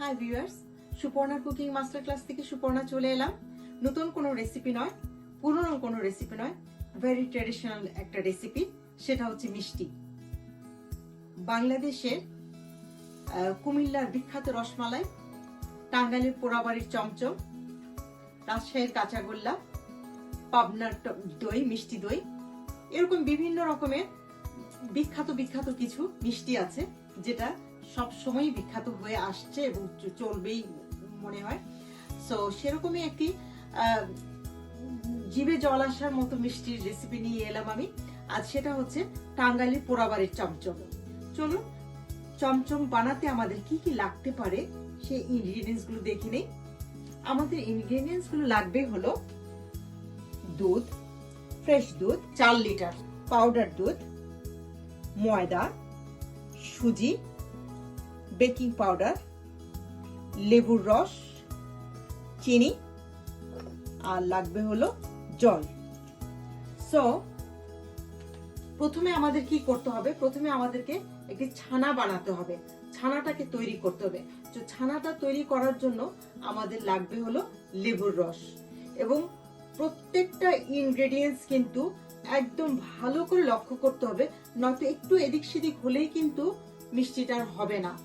Hi viewers Suparna cooking master class থেকে সুপর্ণা চলে এলাম। নতুন কোনো রেসিপি নয়, পুরনো কোনো রেসিপি নয় ভেরি ট্রেডিশনাল একটা রেসিপি সেটা হচ্ছে মিষ্টি। বাংলাদেশের কুমিল্লার বিখ্যাত রসমালাই, টাঙ্গাইলের পোড়াবাড়ির চমচম, রাজশাহীর কাঁচাগোল্লা, পাবনার দই, মিষ্টি দই, এরকম বিভিন্ন রকমের বিখ্যাত বিখ্যাত কিছু মিষ্টি আছে, যেটা সব সময় বিখ্যাত হয়ে আসছে এবং চলবেই মনে হয়। সো সেরকমই একটি জিভে জল আসার মতো মিষ্টির রেসিপি নিয়ে এলাম আমি। আজ সেটা হচ্ছে টাঙ্গাইলের পোড়াবাড়ির চমচম। চলুন, চমচম বানাতে আমাদের কি কি লাগতে পারে সেই ইনগ্রিডিয়েন্টসগুলো দেখে নেই। আমাদের ইনগ্রিডিয়েন্টসগুলো লাগবে হলো দুধ ফ্রেশ দুধ, চার লিটার পাউডার দুধ, ময়দা, সুজি বেকিং পাউডার লেবুর রস, চিনি, আর লাগবে হলো জল। সো প্রথমে আমাদের কি করতে হবে? প্রথমে আমাদেরকে একটি ছানা বানাতে হবে। ছানাটাকে তৈরি করতে হবে। তো ছানাটা তৈরি করার জন্য আমাদের লাগবে হলো লেবুর রস। এবং প্রত্যেকটা ইনগ্রেডিয়েন্টস কিন্তু একদম ভালো করে লক্ষ্য করতে হবে, নয়তো একটু এদিক সেদিক হলেই কিন্তু মিষ্টিটা আর হবে না।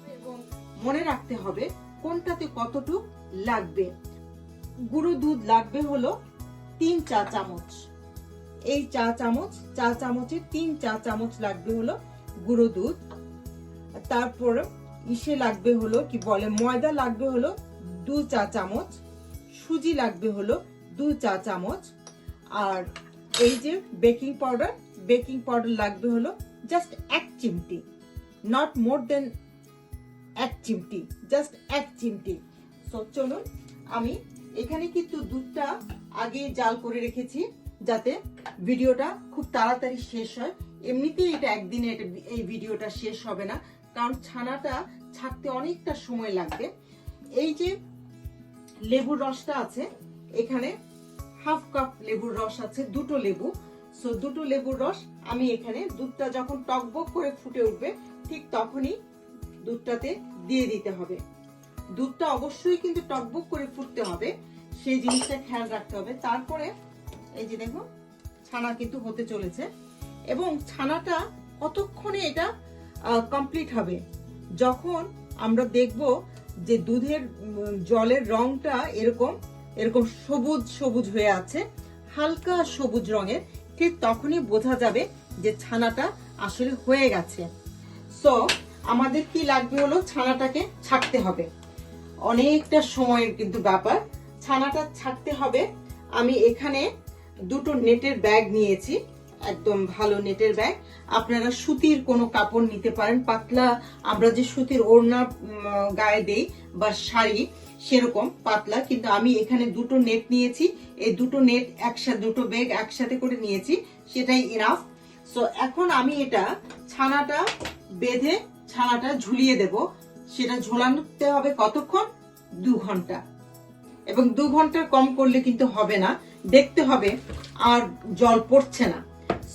মনে রাখতে হবে কোনটাতে কতটুক লাগবে। গুঁড়ো দুধ লাগবে হলো তিন চা চামচ। এই চা চামচ, চা চামচে তিন চা চামচ লাগবে হলো গুঁড়ো দুধ। তারপর ইসে লাগবে হলো কি বলে ময়দা লাগবে হলো দু চা চামচ, সুজি লাগবে হলো দু চা চামচ। আর এই যে বেকিং পাউডার বেকিং পাউডার লাগবে হলো জাস্ট এক চিমটি, নট মোর দেন এক চিমটি জাস্ট এক চিমটি। সো চলুন, আমি এখানে কিন্তু দুধটা আগে জাল করে রেখেছি, যাতে ভিডিওটা খুব তাড়াতাড়ি শেষ হয়। এমনিতেই এটা একদিনে এটা এই ভিডিওটা শেষ হবে না, কারণ ছানাটা ছাড়তে অনেকটা সময় লাগবে। এই যে লেবুর রসটা আছে, এখানে হাফ কাপ লেবুর রস আছে, দুটো লেবু। সো দুটো লেবুর রস আমি এখানে দুধটা যখন টকবক করে ফুটে উঠবে, ঠিক তখনই দুধটাতে দিয়ে দিতে হবে। দুধটা অবশ্যই কিন্তু টকবুক করে ফুটতে হবে। সেই জিনিসটা খেয়াল রাখতে হবে। তারপরে এই যে দেখো ছানা কিন্তু হতে চলেছে এবং ছানাটা কতক্ষণে এটা কমপ্লিট হবে? যখন আমরা দেখব যে দুধের জলের রংটা এরকম এরকম সবুজ সবুজ হয়ে আছে, হালকা সবুজ রঙের, ঠিক তখনই বোঝা যাবে যে ছানাটা আসলে হয়ে গেছে। সো আমাদের কি লাগবে হলো ছানাটাকে ছাড়তে হবে। অনেকটা সময়ের কিন্তু ব্যাপার। ছানাটা ছাড়তে হবে। আমি এখানে দুটো নেটের ব্যাগ নিয়েছি। একদম ভালো নেটের ব্যাগ। আপনারা সুতির কোনো কাপড় নিতে পারেন। পাতলা, আমরা যে সুতির ওড়না গায়ে দেই বা শাড়ি, সেরকম পাতলা। কিন্তু আমি এখানে দুটো নেট নিয়েছি। এই দুটো নেট একসাথে, দুটো ব্যাগ একসাথে করে নিয়েছি। সেটাই ইনাফ সো এখন আমি এটা ছানাটা বেঁধে ছানাটা ঝুলিয়ে দেব। সেটা ঝোলানোতে হবে কতক্ষণ? দু ঘণ্টা। এবং দু ঘণ্টার কম করলে কিন্তু হবে না। দেখতে হবে, আর জল পড়ছে না।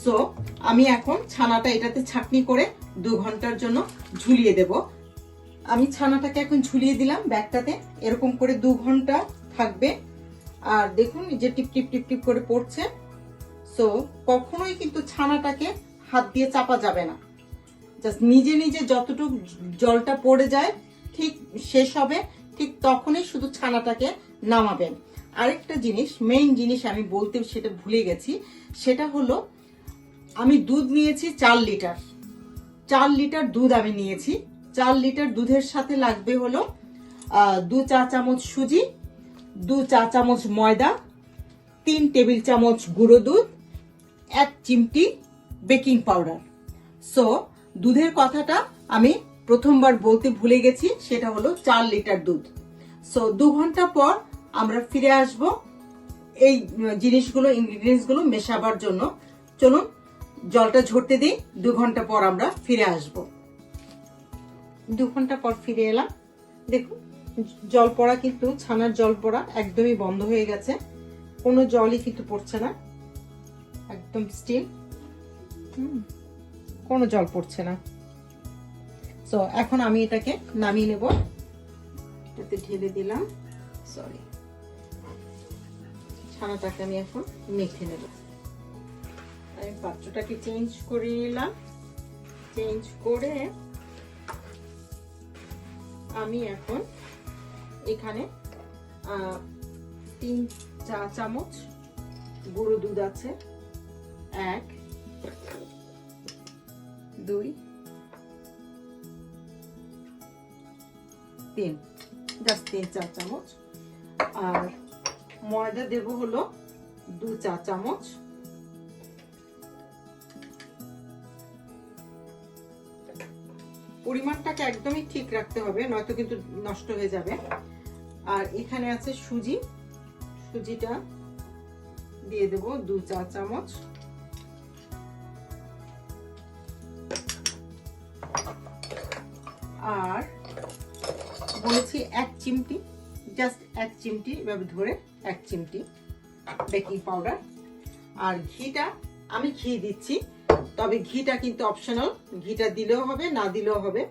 সো আমি এখন ছানাটা এটাতে ছাকনি করে দু ঘণ্টার জন্য ঝুলিয়ে দেব। আমি ছানাটাকে এখন ঝুলিয়ে দিলাম ব্যাগটাতে। এরকম করে দু ঘণ্টা থাকবে। আর দেখুন যে টিপ টিপ টিপ টিপ করে পড়ছে। সো কখনোই কিন্তু ছানাটাকে হাত দিয়ে চাপা যাবে না। জাস্ট নিজে নিজে যতটুকু জলটা পড়ে যায়, ঠিক শেষ হবে, ঠিক তখনই শুধু ছানাটাকে নামাবেন। আরেকটা জিনিস মেইন জিনিস আমি বলতে সেটা ভুলে গেছি, সেটা হলো আমি দুধ নিয়েছি চার লিটার। চার লিটার দুধ আমি নিয়েছি। চার লিটার দুধের সাথে লাগবে হলো দু চা চামচ সুজি, দু চা চামচ ময়দা, তিন টেবিল চামচ গুঁড়ো দুধ, এক চিমটি বেকিং পাউডার। সো দুধের কথাটা আমি প্রথমবার বলতে ভুলে গেছি, সেটা হলো চার লিটার দুধ। সো দু ঘণ্টা পর আমরা ফিরে আসব এই জিনিসগুলো ইনগ্রিডিয়েন্টসগুলো মেশাবার জন্য। চলুন, জলটা ঝরতে দিই, দু ঘণ্টা পর আমরা ফিরে আসব। দু ঘণ্টা পর ফিরে এলাম। দেখুন, জল পড়া কিন্তু, ছানার জল পড়া একদমই বন্ধ হয়ে গেছে। কোনো জলই কিন্তু পড়ছে না। একদম স্টিল কোনো জল পড়ছে না। সো এখন আমি এটাকে নামিয়ে নেব। এটাতে ঢেলে দিলাম। সরি ছানাটাকে আমি এখন মেখে নেব। আমি পাত্রটাকে চেঞ্জ করে নিলাম। চেঞ্জ করে আমি এখন এখানে তিন চা চামচ গুঁড়ো দুধ আছে। এক দুই, তিন। জাস্ট তিন চা চামচ। আর ময়দা দেব হলো দু চা চামচ। পরিমাণটাকে একদমই ঠিক রাখতে হবে, নয়তো কিন্তু নষ্ট হয়ে যাবে। আর এখানে আছে সুজি। সুজিটা দিয়ে দেব দু চা চামচ। আর বলেছি এক চিমটি জাস্ট এক চিমটি, এভাবে ধরে এক চিমটি বেকিং পাউডার আর ঘিটা আমি ঘি দিচ্ছি, তবে ঘিটা কিন্তু অপশনাল ঘিটা দিলেও হবে, না দিলেও হবে।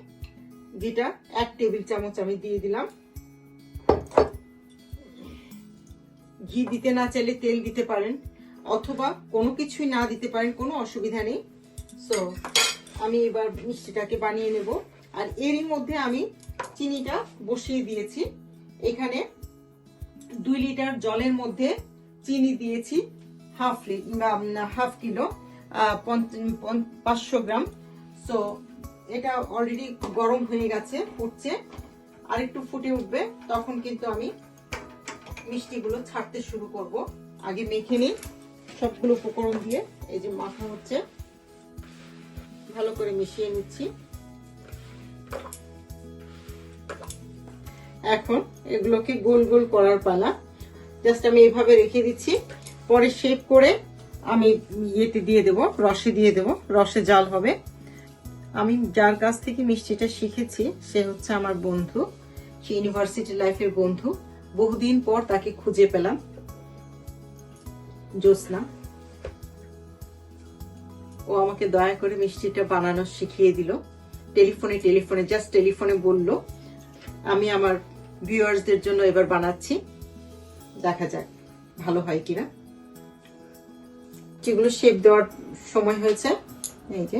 ঘিটা এক টেবিল চামচ আমি দিয়ে দিলাম। ঘি দিতে না চাইলে তেল দিতে পারেন, অথবা কোনো কিছুই না দিতে পারেন, কোনো অসুবিধা নেই। সো আমি এবার মিষ্টিটাকে বানিয়ে নেব। আর এরই মধ্যে আমি চিনিটা বসিয়ে দিয়েছি। এখানে দুই লিটার জলের মধ্যে চিনি দিয়েছি, হাফ হাফ কিলো পাঁচশো গ্রাম। সো এটা অলরেডি গরম হয়ে গেছে, ফুটছে। আর একটু ফুটে উঠবে, তখন কিন্তু আমি মিষ্টিগুলো ছাড়তে শুরু করব। আগে মেখে নিই, সবগুলো উপকরণ দিয়ে। এই যে মাখা হচ্ছে, ভালো করে মিশিয়ে নিচ্ছি। এখন এগুলোকে গোল গোল করার পালা। জাস্ট আমি এভাবে রেখে দিচ্ছি। পরে শেপ করে আমি ইয়েতে দিয়ে দেব, রসে দিয়ে দেব। রসে জাল হবে। আমি যার কাছ থেকে মিষ্টিটা শিখেছি, সে হচ্ছে আমার বন্ধু। সে ইউনিভার্সিটি লাইফের বন্ধু। বহুদিন পর তাকে খুঁজে পেলাম। জ্যোৎস্না। ও আমাকে দয়া করে মিষ্টিটা বানানো শিখিয়ে দিল। টেলিফোনে টেলিফোনে জাস্ট টেলিফোনে বলল। আমি আমার ভিউয়ার্সদের জন্য এবার বানাচ্ছি। দেখা যাক, ভালো হয় কিনা। যেগুলো শেপ দেওয়ার সময় হয়েছে, এই যে,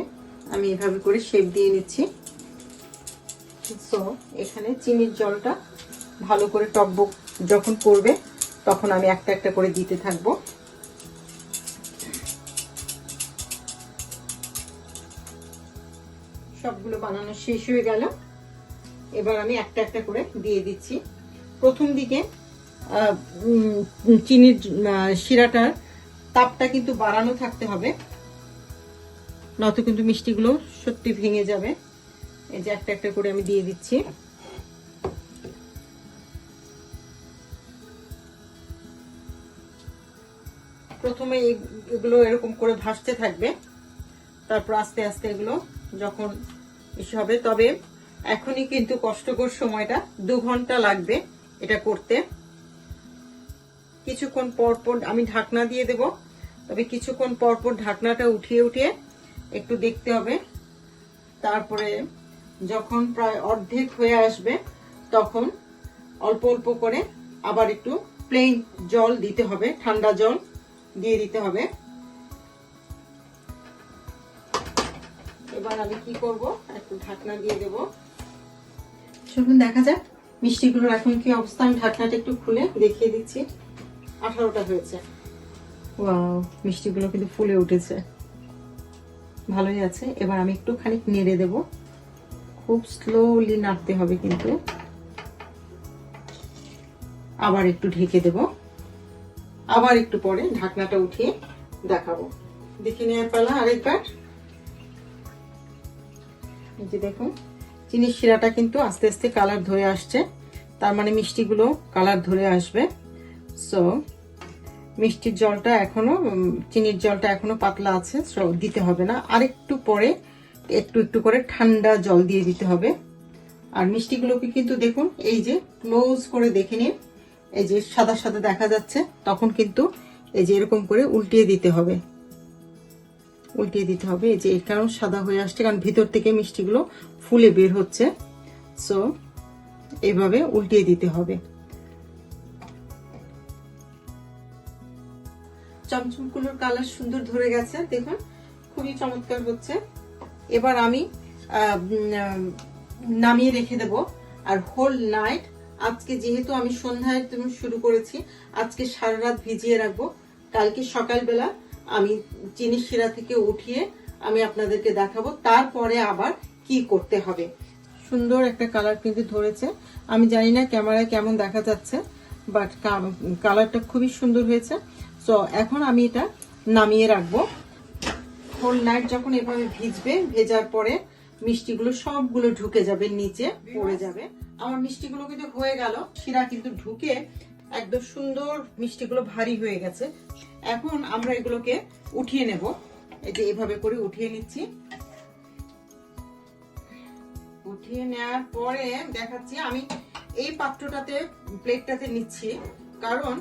আমি এভাবে করে শেপ দিয়ে নিচ্ছি। সো এখানে চিনির জলটা ভালো করে টকবক যখন করবে, তখন আমি একটা একটা করে দিতে থাকব। সবগুলো বানানো শেষ হয়ে গেল। এবার আমি একটা একটা করে দিয়ে দিচ্ছি। প্রথম দিকে চিনির শিরাটার তাপটা কিন্তু বাড়ানো থাকতে হবে। নয়তো কিন্তু মিষ্টিগুলো সত্যি ভেঙে যাবে। এই যে একটা একটা করে আমি দিয়ে দিচ্ছি। প্রথমে এগুলো এরকম করে ভাসতে থাকবে। তারপর আস্তে আস্তে এগুলো যখন হবে, তবে এখনই কিন্তু কষ্টকর সময়টা, দু ঘণ্টা লাগবে এটা করতে। কিছুক্ষণ পর আমি ঢাকনা দিয়ে দেব, তবে কিছুক্ষণ পর ঢাকনাটা উঠিয়ে উঠিয়ে একটু দেখতে হবে। তারপরে যখন প্রায় অর্ধেক হয়ে আসবে, তখন অল্প অল্প করে আবার একটু প্লেন জল দিতে হবে, ঠান্ডা জল দিয়ে দিতে হবে। এবার আমি কি করব? একটু ঢাকনা দিয়ে দেব। শুনুন দেখা যাক। মিষ্টিগুলোর এখন কি অবস্থা? আমি ঢাকনাটা একটু খুলে দেখিয়ে দিচ্ছি। আঠারোটা হয়েছে। ওয়াও মিষ্টিগুলো কিন্তু ফুলে উঠেছে। ভালোই আছে। এবার আমি একটু খানিক নেড়ে দেব। খুব স্লোলি নাড়তে হবে কিন্তু। আবার একটু ঢেকে দেব। আবার একটু পরে ঢাকনাটা উঠিয়ে দেখাবো। দেখে নেওয়ার পালা আরেকবার। এই যে দেখুন চিনির শিরাটা কিন্তু আস্তে আস্তে কালার ধরে আসছে। তার মানে মিষ্টিগুলো কালার ধরে আসবে। সো মিষ্টির জলটা এখনও চিনির জলটা এখনও পাতলা আছে সো দিতে হবে না। আর একটু পরে একটু একটু করে ঠান্ডা জল দিয়ে দিতে হবে। আর মিষ্টিগুলোকে কিন্তু দেখুন, এই যে ক্লোজ করে দেখে নিন, এই যে সাদা সাদা দেখা যাচ্ছে, তখন কিন্তু এই যে এরকম করে উল্টিয়ে দিতে হবে। উল্টিয়ে দিতে হবে। যে এর কারণ সাদা হয়ে আসছে, কারণ ভিতর থেকে মিষ্টিগুলো ফুলে বের হচ্ছে। সো এভাবে উল্টিয়ে দিতে হবে। চমচমগুলোর কালার সুন্দর ধরে গেছে, দেখুন। খুবই চমৎকার হচ্ছে। এবার আমি নামিয়ে রেখে দেব। আর হোল নাইট আজকে যেহেতু আমি সন্ধ্যায় শুরু করেছি, আজকে সারা রাত ভিজিয়ে রাখব। কালকে সকালবেলা আমি চিনি শিরা থেকে উঠিয়ে আমি আপনাদেরকে দেখাবো, তারপরে আবার কি করতে হবে। সুন্দর একটা কালার কিন্তু ধরেছে। আমি জানি না ক্যামেরায় কেমন দেখা যাচ্ছে বাট কালারটা খুবই সুন্দর হয়েছে। তো এখন আমি এটা নামিয়ে রাখব। হোল নাইট যখন এভাবে ভিজবে, ভেজার পরে মিষ্টিগুলো সবগুলো ঢুকে যাবে, নিচে পড়ে যাবে। আমার মিষ্টিগুলো কিন্তু হয়ে গেল। শিরা কিন্তু ঢুকে একদম সুন্দর মিষ্টিগুলো ভারী হয়ে গেছে। এখন আমরা এগুলোকে উঠিয়ে নেব। এই যে এভাবে করে উঠিয়ে নিচ্ছি। উঠিয়ে নেওয়ার পরে দেখাচ্ছি, আমি এই পাত্রটাতে প্লেটটাতে নিচ্ছি, কারণ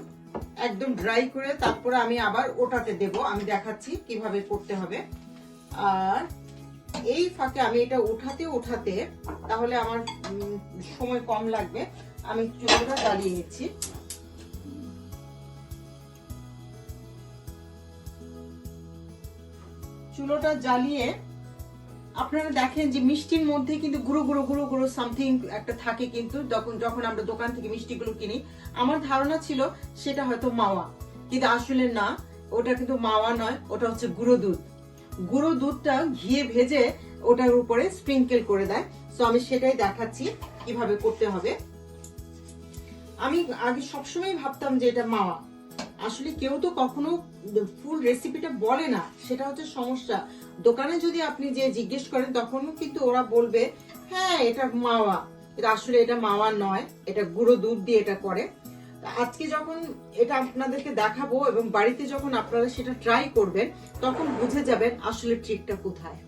একদম ড্রাই করে তারপরে আমি আবার ওটাতে দেব। আমি দেখাচ্ছি কীভাবে করতে হবে। আর এই ফাঁকে আমি এটা উঠাতে উঠাতে, তাহলে আমার সময় কম লাগবে। আমি চুলোটা জ্বালিয়ে নিচ্ছি। চুলোটা জ্বালিয়ে আপনারা দেখেন যে মিষ্টির মধ্যে কিন্তু গুঁড়ো গুঁড়ো গুঁড়ো গুঁড়ো সামথিং একটা থাকে কিন্তু যখন যখন আমরা দোকান থেকে মিষ্টিগুলো কিনি, আমার ধারণা ছিল সেটা হয়তো মাওয়া। কিন্তু আসলে না, ওটা কিন্তু মাওয়া নয়, ওটা হচ্ছে গুঁড়ো দুধ। গুঁড়ো দুধটা ঘিয়ে ভেজে ওটার উপরে স্প্রিঙ্কেল করে দেয়। তো আমি সেটাই দেখাচ্ছি কীভাবে করতে হবে। আমি আগে সবসময় ভাবতাম যে এটা মাওয়া। আসলে কেউ তো কখনো ফুল রেসিপিটা বলে না, সেটা হচ্ছে সমস্যা। দোকানে যদি আপনি যে জিজ্ঞেস করেন তখন কিন্তু ওরা বলবে হ্যাঁ এটা মাওয়া। এটা আসলে এটা মাওয়া নয়, এটা গুঁড়ো দুধ দিয়ে এটা করে। আজকে যখন এটা আপনাদেরকে দেখাবো এবং বাড়িতে যখন আপনারা সেটা ট্রাই করবেন, তখন বুঝে যাবেন আসলে ট্রিকটা কোথায়।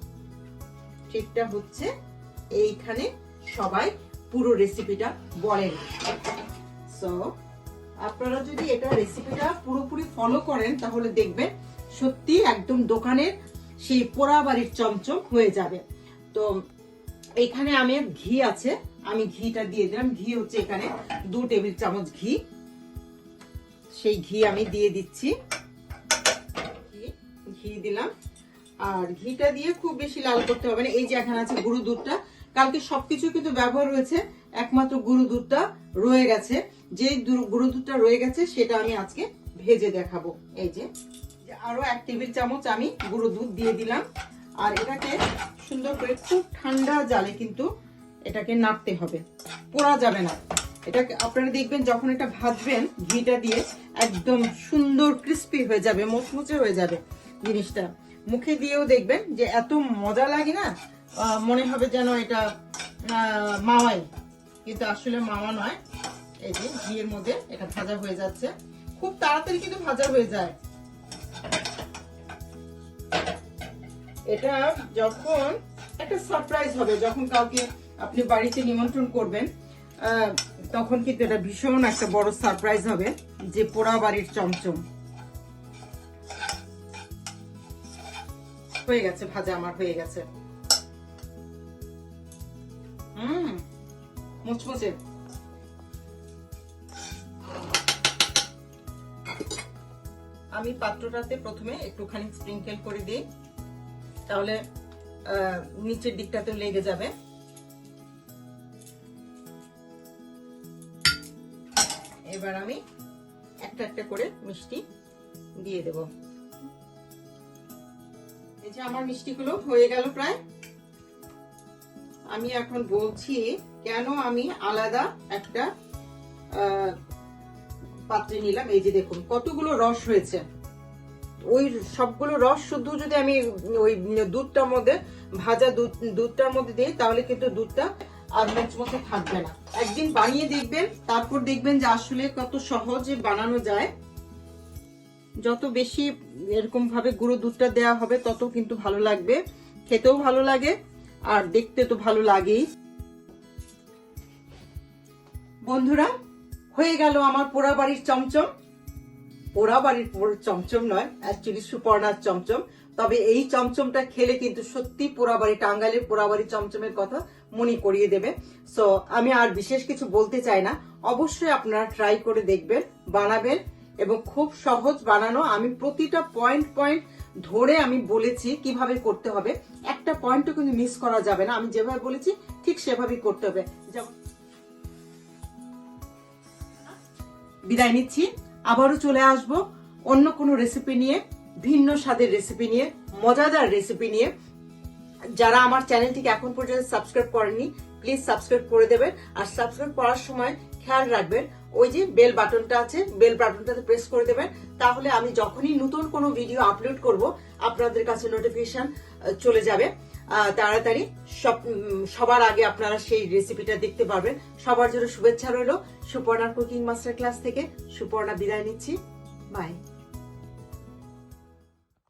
ট্রিকটা হচ্ছে এইখানে সবাই পুরো রেসিপিটা বলেন সো আপনারা যদি এটা রেসিপিটা পুরোপুরি ফলো করেন, তাহলে দেখবেন সত্যি একদম দোকানের সেই পোড়া বাড়ির চমচম হয়ে যাবে। তো এখানে আমি ঘি আছে, আমি ঘিটা দিয়ে দিলাম। ঘি হচ্ছে এখানে দু টেবিল চামচ ঘি। সেই ঘি আমি দিয়ে দিচ্ছি। ঘি- দিলাম। আর ঘিটা দিয়ে খুব বেশি লাল করতে হবে না। এই যে এখানে আছে গুঁড়ো দুধটা। কালকে সবকিছু কিন্তু ব্যবহার হয়েছে একমাত্র গুঁড়ো দুধটা রয়ে গেছে। যে গুঁড়ো দুধটা রয়ে গেছে, সেটা আমি আজকে ভেজে দেখাবো। এই যে যে আরও এক টেবিল চামচ আমি গুঁড়ো দুধ দিয়ে দিলাম। আর এটাকে সুন্দর করে খুব ঠান্ডা জালে কিন্তু এটাকে নাড়তে হবে। পোড়া যাবে না। এটাকে আপনারা দেখবেন যখন এটা ভাজবেন, ঘিটা দিয়ে একদম সুন্দর ক্রিস্পি হয়ে যাবে, মুচমুচে হয়ে যাবে জিনিসটা। মুখে দিয়েও দেখবেন যে এত মজা লাগে না মনে হবে যেন এটা মাওয়াই। কিন্তু আসলে মাওয়া নয়। এই যে ঘিয়ের মধ্যে এটা ভাজা হয়ে যাচ্ছে। খুব তাড়াতাড়ি কিন্তু ভাজা হয়ে যায়। এটা যখন একটা সারপ্রাইজ হবে, যখন কাউকে আপনি বাড়িতে নিমন্ত্রণ করবেন তখন কিন্তু এটা ভীষণ একটা বড় সারপ্রাইজ হবে যে পোড়া বাড়ির চমচম। হয়ে গেছে, ভাজা আমার হয়ে গেছে। হুম। মুচমুচে আমি পাত্রটাতে প্রথমে একটুখানি স্প্রিঙ্কেল করে দিই। তাহলে নিচের দিকটাতেও লেগে যাবে। এবার আমি একটা একটা করে মিষ্টি দিয়ে দেব। এই যে আমার মিষ্টিগুলো হয়ে গেল প্রায়। আমি এখন বলছি কেন আমি আলাদা একটা পাত্রে নিলাম। এই যে দেখুন, কতগুলো রস হয়েছে। ওই সবগুলো রস শুধু যদি আমি ওই দুধটার মধ্যে, ভাজা দুধ, দুধটার মধ্যে দিই, তাহলে কিন্তু দুধটা আর মচমচে থাকবে না। একদিন বানিয়ে দেখবেন, তারপর দেখবেন যে আসলে কত সহজে বানানো যায়। যত বেশি এরকম ভাবে গুঁড়ো দুধটা দেওয়া হবে, তত কিন্তু ভালো লাগবে। খেতেও ভালো লাগে। আর দেখতে তো ভালো লাগেই। বন্ধুরা, হয়ে গেল আমার পোড়া বাড়ির চমচম। পোড়া বাড়ির চমচম নয় অ্যাকচুয়ালি সুপর্ণার চমচম। তবে এই চমচমটা খেলে কিন্তু সত্যি পোড়াবাড়ি টাঙ্গাইলের পোড়াবাড়ি চমচমের কথা মনে করিয়ে দেবে। সো আমি আর বিশেষ কিছু বলতে চাই না। অবশ্যই আপনারা ট্রাই করে দেখবেন, বানাবেন এবং খুব সহজ বানানো। আমি প্রতিটা পয়েন্ট পয়েন্ট ধরে আমি বলেছি কীভাবে করতে হবে। একটা পয়েন্টও কিন্তু মিস করা যাবে না। আমি যেভাবে বলেছি, ঠিক সেভাবেই করতে হবে। বিদায় নিচ্ছি। আবারও চলে আসব অন্য কোনো রেসিপি নিয়ে, ভিন্ন স্বাদের রেসিপি নিয়ে, মজাদার রেসিপি নিয়ে। যারা আমার চ্যানেলটিকে এখন পর্যন্ত সাবস্ক্রাইব করেনি প্লিজ সাবস্ক্রাইব করে দেবেন। আর সাবস্ক্রাইব করার সময় খেয়াল রাখবেন, ওই যে বেল বাটনটা আছে বেল বাটনটাতে প্রেস করে দেবেন। তাহলে আমি যখনই নতুন কোনো ভিডিও আপলোড করব, আপনাদের কাছে নোটিফিকেশন চলে যাবে। তাড়াতাড়ি সব সবার আগে আপনারা সেই রেসিপিটা দেখতে পারবেন। সবার জন্য শুভেচ্ছা রইল। সুপর্ণা কুকিং মাস্টার ক্লাস থেকে সুপর্ণা বিদায় নিচ্ছি। বাই